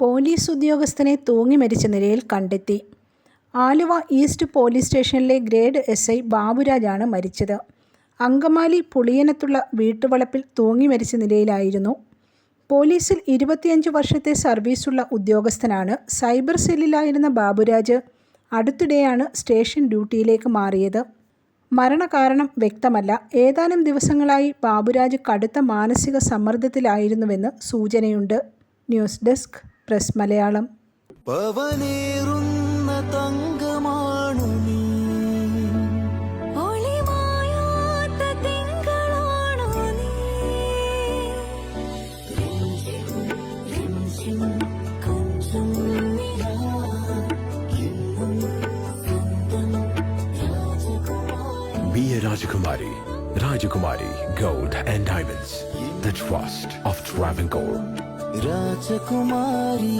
Police ഉദ്യോഗസ്ഥനെ തൂങ്ങി മരിച്ച നിലയിൽ കണ്ടെത്തി. ആലുവ ഈസ്റ്റ് പോലീസ് സ്റ്റേഷനിലെ ഗ്രേഡ് എസ് ഐ ബാബുരാജാണ് മരിച്ചത്. അങ്കമാലി പുളിയനത്തുള്ള വീട്ടുവളപ്പിൽ തൂങ്ങി മരിച്ച നിലയിലായിരുന്നു. പോലീസിൽ ഇരുപത്തിയഞ്ച് വർഷത്തെ സർവീസുള്ള ഉദ്യോഗസ്ഥനാണ് സൈബർ സെല്ലിലായിരുന്ന ബാബുരാജ്. അടുത്തിടെയാണ് സ്റ്റേഷൻ ഡ്യൂട്ടിയിലേക്ക് മാറിയത്. മരണകാരണം വ്യക്തമല്ല. ഏതാനും ദിവസങ്ങളായി ബാബുരാജ് കടുത്ത മാനസിക സമ്മർദ്ദത്തിലായിരുന്നുവെന്ന് സൂചനയുണ്ട്. ന്യൂസ് ഡെസ്ക് പ്രസ് മലയാളം തങ്കമാണു Be a Rajakumari. Rajakumari Gold and Diamonds. The trust of Travancore. Rajakumari.